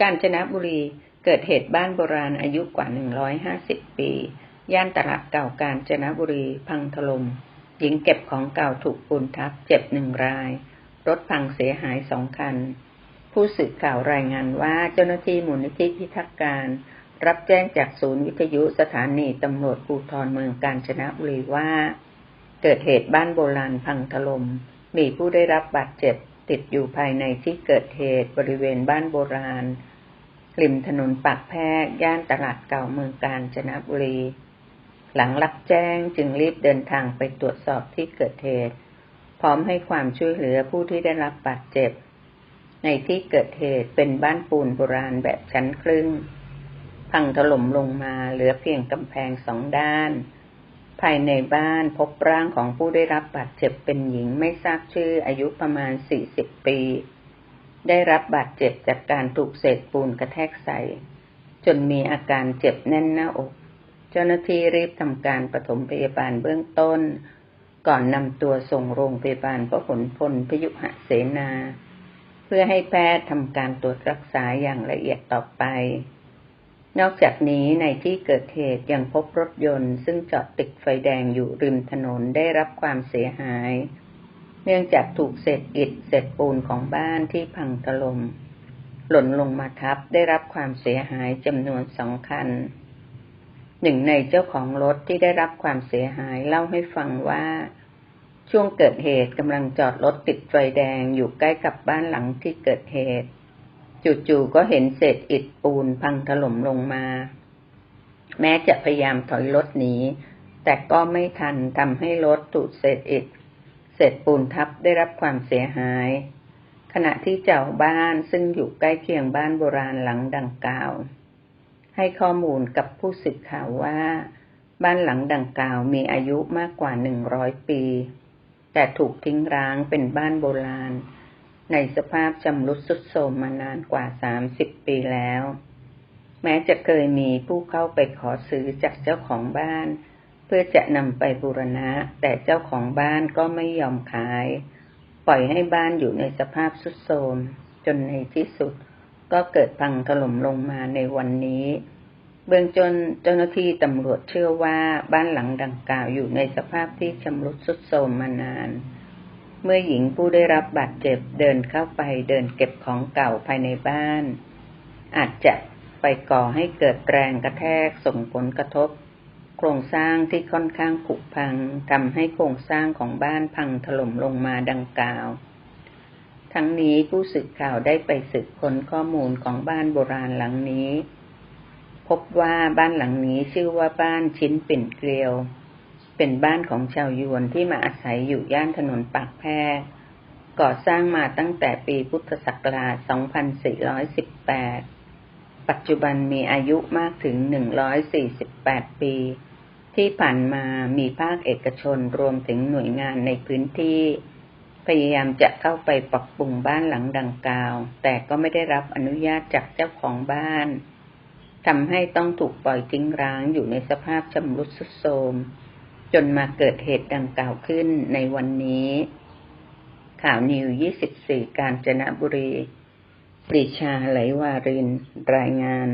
กาญจนบุรีเกิดเหตุบ้านโบราณอายุกว่า 150 ปี ย่านตลาดเก่ากาญจนบุรีพังถลม่มหญิงเก็บของเก่าถูกปูนทับเจ็บหนึ่งราย รถพังเสียหายสองคัน ผู้สื่อข่าวรายงานว่าเจ้าหน้าที่มูลนิธิพิทักษ์การ รับแจ้งจากศูนย์วิทยุสถานีตำรวจภูธรเมืองกาญจนบุรีว่า เกิดเหตุบ้านโบราณพังถลม่มมีผู้ได้รับบาดเจ็บติดอยู่ภายในที่เกิดเหตุบริเวณบ้านโบราณ ริมถนนปากแพรกย่านตลาดเก่าเมืองกาญจนบุรี หลังรับแจ้งจึงรีบเดินทางไปตรวจสอบที่เกิดเหตุ พร้อมให้ความช่วยเหลือผู้ที่ได้รับบาดเจ็บ ในที่เกิดเหตุเป็นบ้านปูนโบราณแบบชั้นครึ่ง พังถล่มลงมาเหลือเพียงกำแพงสองด้าน ภายในบ้านพบร่างของผู้ได้รับบาดเจ็บเป็นหญิงไม่ทราบชื่ออายุประมาณสี่สิบปี ได้รับบาดเจ็บจากการถูกเศษปูนกระแทกใส่ จนมีอาการเจ็บแน่นหน้าอก เจ้าหน้าที่รีบทำการปฐมพยาบาลเบื้องต้น ก่อนนำตัวส่งโรงพยาบาลพระหลพลพยุหเสนา เพื่อให้แพทย์ทำการตรวจรักษาอย่างละเอียดต่อไป นอกจากนี้ในที่เกิดเหตุยังพบรถยนต์ ซึ่งจอดติดไฟแดงอยู่ริมถนนได้รับความเสียหาย เนื่องจากถูกเศษอิฐเศษปูนของบ้านที่พังถลม่มหล่นลงมาทับได้รับความเสียหายจำนวนสองคัน หนึ่งในเจ้าของรถที่ได้รับความเสียหายเล่าให้ฟังว่า ช่วงเกิดเหตุกำลังจอดรถติดไฟแดงอยู่ใกล้กับบ้านหลังที่เกิดเหตุ จู่ๆก็เห็นเศษอิฐปูนพังถล่มลงมา แม้จะพยายามถอยรถหนีแต่ก็ไม่ทันทำให้รถถูกเศษอิฐ เศษปูนทับได้รับความเสียหาย ขณะที่เจ้าบ้านซึ่งอยู่ใกล้เคียงบ้านโบราณหลังดังกล่าว ให้ข้อมูลกับผู้สื่อข่าวว่า บ้านหลังดังกล่าวมีอายุมากกว่าหนึ่งร้อยปี แต่ถูกทิ้งร้างเป็นบ้านโบราณ ในสภาพชำรุดทรุดโทรมมานานกว่าสามสิบปีแล้ว แม้จะเคยมีผู้เข้าไปขอซื้อจากเจ้าของบ้าน พื่อจะนำไปบูรณะ แต่เจ้าของบ้านก็ไม่ยอมขาย ปล่อยให้บ้านอยู่ในสภาพสุดโทรมจนในที่สุดก็เกิดพังถล่มลงมาในวันนี้ เบื้องจนเจ้าหน้าที่ตำรวจเชื่อว่าบ้านหลังดังกล่าวอยู่ในสภาพที่ชำรุดสุดโทรมมานาน เมื่อหญิงผู้ได้รับบาดเจ็บเดินเข้าไปเดินเก็บของเก่าภายในบ้าน อาจจะไปก่อให้เกิดแรงกระแทกส่งผลกระทบ โครงสร้างที่ค่อนข้างผุพังทำให้โครงสร้างของบ้านพังถล่มลงมาดังกล่าว ทั้งนี้ผู้สื่อข่าวได้ไปสืบค้นข้อมูลของบ้านโบราณหลังนี้ พบว่าบ้านหลังนี้ชื่อว่าบ้านชิ้นปิ่นเกลียว เป็นบ้านของชาวยวนที่มาอาศัยอยู่ย่านถนนปากแพรก่อสร้างมาตั้งแต่ปีพุทธศักราช 2418 ปัจจุบันมีอายุมากถึง 148 ปี ที่ผ่านมามีภาคเอกชนรวมถึงหน่วยงานในพื้นที่ พยายามจะเข้าไปปรับปรุงบ้านหลังดังกล่าว แต่ก็ไม่ได้รับอนุญาตจากเจ้าของบ้านทำให้ต้องถูกปล่อยทิ้งร้างอยู่ในสภาพชำรุดสุดโทรมจนมาเกิดเหตุดังกล่าวขึ้นในวันนี้ ข่าวนิว 24 การจนบุรี ปรีชาไหลวาริน รายงาน